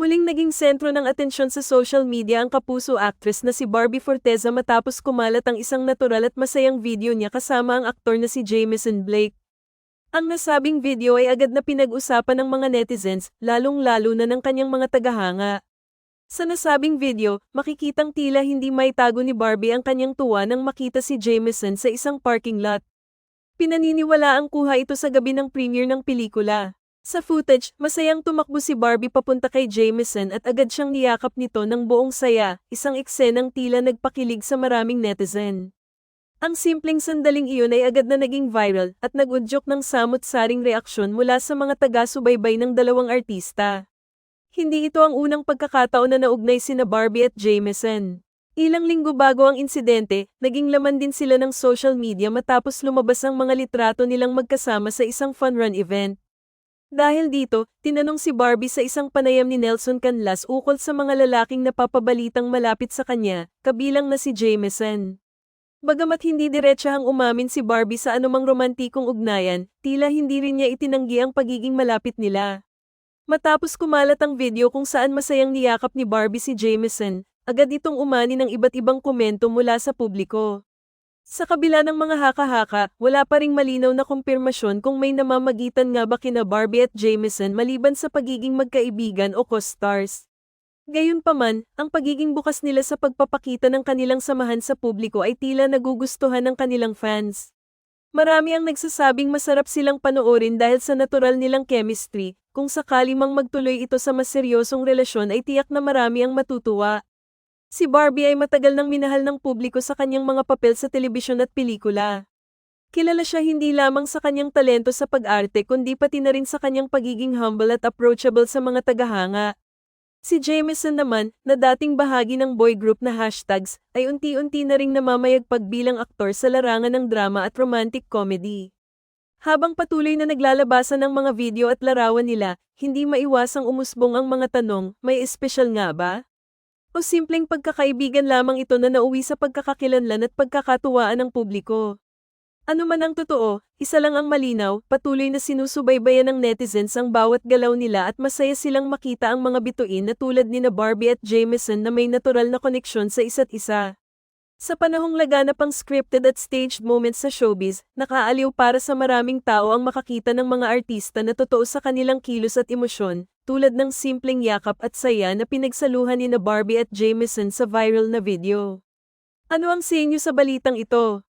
Muling naging sentro ng atensyon sa social media ang kapuso actress na si Barbie Forteza matapos kumalat ang isang natural at masayang video niya kasama ang aktor na si Jameson Blake. Ang nasabing video ay agad na pinag-usapan ng mga netizens, lalong-lalo na ng kanyang mga tagahanga. Sa nasabing video, makikitang tila hindi maitago ni Barbie ang kanyang tuwa nang makita si Jameson sa isang parking lot. Pinaniniwala ang kuha ito sa gabi ng premiere ng pelikula. Sa footage, masayang tumakbo si Barbie papunta kay Jameson at agad siyang niyakap nito ng buong saya, isang eksenang tila nagpakilig sa maraming netizen. Ang simpleng sandaling iyon ay agad na naging viral at nag-udyok ng samot-saring reaksyon mula sa mga taga-subaybay ng dalawang artista. Hindi ito ang unang pagkakataon na naugnay sina Barbie at Jameson. Ilang linggo bago ang insidente, naging laman din sila ng social media matapos lumabas ang mga litrato nilang magkasama sa isang fun run event. Dahil dito, tinanong si Barbie sa isang panayam ni Nelson Canlas ukol sa mga lalaking napapabalitang malapit sa kanya, kabilang na si Jameson. Bagamat hindi diretsahang umamin si Barbie sa anumang romantikong ugnayan, tila hindi rin niya itinanggi ang pagiging malapit nila. Matapos kumalat ang video kung saan masayang niyakap ni Barbie si Jameson, agad itong umani ng iba't ibang komento mula sa publiko. Sa kabila ng mga haka-haka, wala pa ring malinaw na kumpirmasyon kung may namamagitan nga ba kina Barbie at Jameson maliban sa pagiging magkaibigan o co-stars. Gayunpaman, ang pagiging bukas nila sa pagpapakita ng kanilang samahan sa publiko ay tila nagugustuhan ng kanilang fans. Marami ang nagsasabing masarap silang panoorin dahil sa natural nilang chemistry, kung sakali mang magtuloy ito sa mas seryosong relasyon ay tiyak na marami ang matutuwa. Si Barbie ay matagal nang minahal ng publiko sa kanyang mga papel sa telebisyon at pelikula. Kilala siya hindi lamang sa kanyang talento sa pag-arte kundi pati na rin sa kanyang pagiging humble at approachable sa mga tagahanga. Si Jameson naman, na dating bahagi ng boy group na hashtags, ay unti-unti na ring namamayagpag bilang aktor sa larangan ng drama at romantic comedy. Habang patuloy na naglalabasan ng mga video at larawan nila, hindi maiwasang umusbong ang mga tanong, may espesyal nga ba? O simpleng pagkakaibigan lamang ito na nauwi sa pagkakakilanlan at pagkakatuwaan ng publiko. Ano man ang totoo, isa lang ang malinaw, patuloy na sinusubaybayan ng netizens ang bawat galaw nila at masaya silang makita ang mga bituin na tulad ni na Barbie at Jameson na may natural na koneksyon sa isa't isa. Sa panahong laganap ang scripted at staged moments sa showbiz, nakaaliw para sa maraming tao ang makakita ng mga artista na totoo sa kanilang kilos at emosyon, tulad ng simpleng yakap at saya na pinagsaluhan ni na Barbie at Jameson sa viral na video. Ano ang sa inyo sa balitang ito?